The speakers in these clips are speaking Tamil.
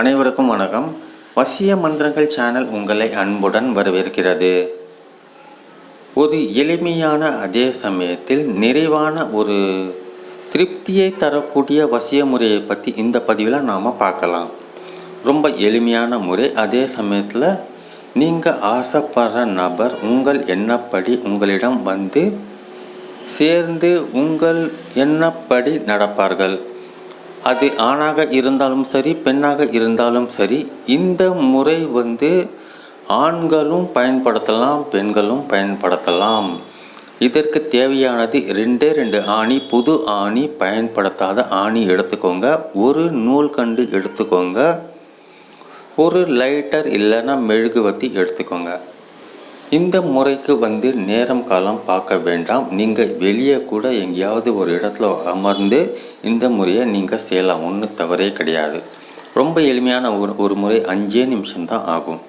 அனைவருக்கும் வணக்கம். வசிய மந்திரங்கள் சேனல் உங்களை அன்புடன் வரவேற்கிறது. ஒரு எளிமையான அதே சமயத்தில் நிறைவான ஒரு திருப்தியை தரக்கூடிய வசிய முறையை பற்றி இந்த பதிவில் நாம் பார்க்கலாம். ரொம்ப எளிமையான முறை. அதே சமயத்தில் நீங்கள் ஆசைப்படுற நபர் உங்கள் எண்ணப்படி உங்களிடம் வந்து சேர்ந்து உங்கள் எண்ணப்படி நடப்பார்கள். அது ஆணாக இருந்தாலும் சரி பெண்ணாக இருந்தாலும் சரி இந்த முறை வந்து ஆண்களும் பயன்படுத்தலாம் பெண்களும் பயன்படுத்தலாம். இதற்கு தேவையானது ரெண்டே ரெண்டு ஆணி புது ஆணி பயன்படுத்தாத ஆணி எடுத்துக்கோங்க. ஒரு நூல் கண்டு எடுத்துக்கோங்க. ஒரு லைட்டர் இல்லைன்னா மெழுகுவத்தி எடுத்துக்கோங்க. இந்த முறைக்கு வந்து நேரம் காலம் பார்க்க வேண்டாம். நீங்கள் வெளியே கூட எங்கேயாவது ஒரு இடத்துல அமர்ந்து இந்த முறையை நீங்கள் செய்யலாம். ஒன்றும் தவறே கிடையாது. ரொம்ப எளிமையான ஒரு ஒரு முறை அஞ்சே நிமிஷம்தான் ஆகும்.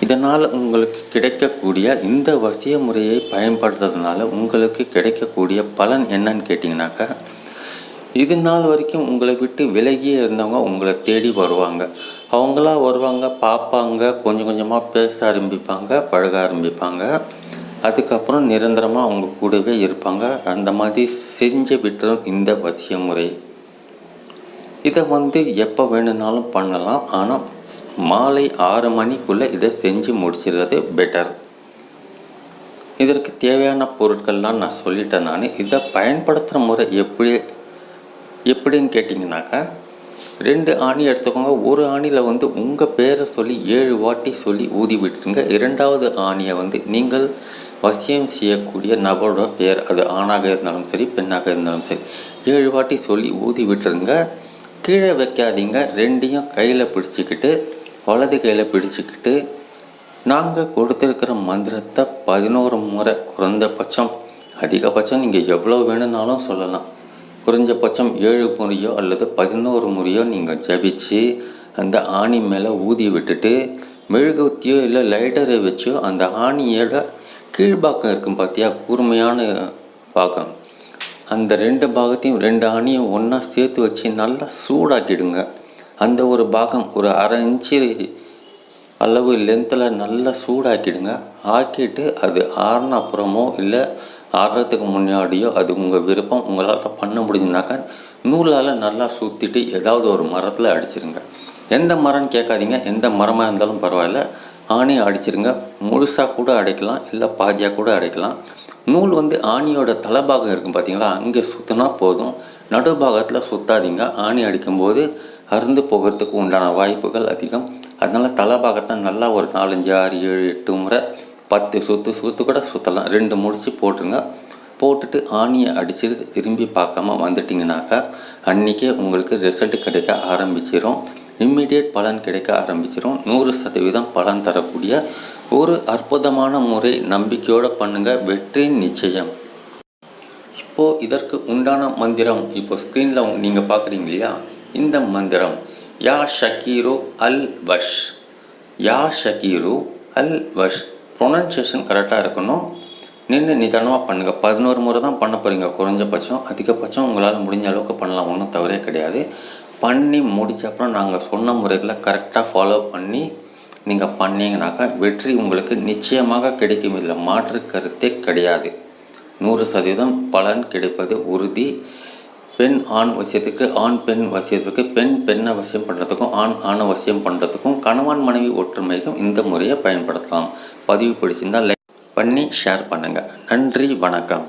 இதனால் உங்களுக்கு கிடைக்கக்கூடிய இந்த வசிய முறையை பயன்படுத்துறதுனால உங்களுக்கு கிடைக்கக்கூடிய பலன் என்னன்னு கேட்டிங்கனாக்கா இது நாள் வரைக்கும் உங்களை விட்டு விலகியே இருந்தவங்க உங்களை தேடி வருவாங்க. அவங்களா வருவாங்க பார்ப்பாங்க கொஞ்சம் கொஞ்சமாக பேச ஆரம்பிப்பாங்க பழக ஆரம்பிப்பாங்க. அதுக்கப்புறம் நிரந்தரமாக அவங்க கூடவே இருப்பாங்க. அந்த மாதிரி செஞ்சு விட்டுரும் இந்த வசிய முறை. இதை வந்து எப்போ வேணும்னாலும் பண்ணலாம். ஆனால் மாலை ஆறு மணிக்குள்ளே இதை செஞ்சு முடிச்சிடுறது பெட்டர் இதற்கு தேவையான பொருட்கள்லாம் நான் சொல்லிட்டேன் நான். இதை பயன்படுத்துகிற முறை எப்படி எப்படின்னு கேட்டிங்கனாக்கா ரெண்டு ஆணி எடுத்துக்கோங்க. ஒரு ஆணியில் வந்து உங்கள் பேரை சொல்லி ஏழு வாட்டி சொல்லி ஊதி விட்டுருங்க. இரண்டாவது ஆணியை வந்து நீங்கள் வசியம் செய்யக்கூடிய நபரோட பேர் அது ஆணாக இருந்தாலும் சரி பெண்ணாக இருந்தாலும் சரி ஏழு வாட்டி சொல்லி ஊதி விட்டுருங்க. கீழே வைக்காதீங்க. ரெண்டையும் கையில் பிடிச்சிக்கிட்டு வலது கையில் பிடிச்சிக்கிட்டு நாங்கள் கொடுத்துருக்கிற மந்திரத்தை பதினோரு முறை குறைந்தபட்சம் அதிகபட்சம் நீங்கள் எவ்வளோ வேணும்னாலும் சொல்லலாம். குறைஞ்சபட்சம் ஏழு முறையோ அல்லது பதினோரு முறையோ நீங்கள் ஜபிச்சு அந்த ஆணி மேலே ஊதி விட்டுட்டு மெழுகுவத்தியோ இல்லை லைட்டரை வச்சோ அந்த ஆணியோட கீழ்பாக்கம் இருக்கும் பார்த்தியா கூர்மையான பாகம். அந்த ரெண்டு பாகத்தையும் ரெண்டு ஆணியும் ஒன்றா சேர்த்து வச்சு நல்லா சூடாக்கிடுங்க. அந்த ஒரு பாகம் ஒரு அரை இன்ச்சு அளவு லென்த்தில் நல்லா சூடாக்கிடுங்க. ஆக்கிட்டு அது ஆறின அப்புறமோ இல்லை ஆடுறதுக்கு முன்னாடியோ அது உங்கள் விருப்பம் உங்களால் பண்ண முடிஞ்சுனாக்கா நூலால் நல்லா சுற்றிட்டு ஏதாவது ஒரு மரத்தில் அடிச்சிருங்க. எந்த மரம்னு கேட்காதீங்க எந்த மரமாக இருந்தாலும் பரவாயில்ல. ஆணி அடிச்சிருங்க முழுசாக கூட அடைக்கலாம் இல்லை பாதியாக கூட அடைக்கலாம். நூல் வந்து ஆணியோட தலைபாகம் இருக்கும் பார்த்தீங்களா அங்கே சுற்றினா போதும். நடுபாகத்தில் சுற்றாதீங்க ஆணி அடிக்கும்போது அருந்து போகிறதுக்கு உண்டான வாய்ப்புகள் அதிகம். அதனால் தலைபாகத்தை நல்லா ஒரு நாலஞ்சு ஆறு ஏழு எட்டு முறை பத்து சுற்று சுற்று கூட சுற்றலாம் ரெண்டு முடிச்சு போட்டுருங்க. போட்டுட்டு ஆணியை அடித்து திரும்பி பார்க்காம வந்துட்டிங்கனாக்கா அன்றைக்கே உங்களுக்கு ரிசல்ட் கிடைக்க ஆரம்பிச்சிடும் இம்மிடியேட் பலன் கிடைக்க ஆரம்பிச்சிடும் நூறு சதவீதம் பலன் தரக்கூடிய ஒரு அற்புதமான முறை நம்பிக்கையோடு பண்ணுங்கள் வெற்றி நிச்சயம். இப்போது இதற்கு உண்டான மந்திரம் இப்போ ஸ்க்ரீனில் நீங்கள் பார்க்குறீங்க இல்லையா? இந்த மந்திரம் யா ஷக்கீரு அல் வஷ். யா ஷக்கீரு அல் வஷ். ப்ரொனன்சியேஷன் கரெக்டாக இருக்கணும். நின்று நிதானமாக பண்ணுங்கள் பதினோரு முறை தான் பண்ண போகிறீங்க குறைஞ்சபட்சம் அதிகபட்சம் உங்களால் முடிஞ்ச அளவுக்கு பண்ணலாம். ஒன்றும் தவறே கிடையாது. பண்ணி முடித்த அப்புறம் நாங்கள் சொன்ன முறைகளை கரெக்டாக ஃபாலோ பண்ணி நீங்கள் பண்ணீங்கனாக்கா வெற்றி உங்களுக்கு நிச்சயமாக கிடைக்கும். இதில் மாற்று கருத்தே கிடையாது. நூறு சதவீதம் பலன் கிடைப்பது உறுதி. பெண் ஆண் வசியத்துக்கு ஆண் பெண் வசியத்துக்கு பெண் பெண்ணை வசியம் பண்ணுறதுக்கும் ஆண் ஆணை வசியம் பண்ணுறதுக்கும் கணவன் மனைவி ஒற்றுமைக்கும் இந்த முறையை பயன்படுத்தலாம். பதிவு பிடிச்சிருந்தால் லைக் பண்ணி ஷேர் பண்ணுங்கள் நன்றி வணக்கம்.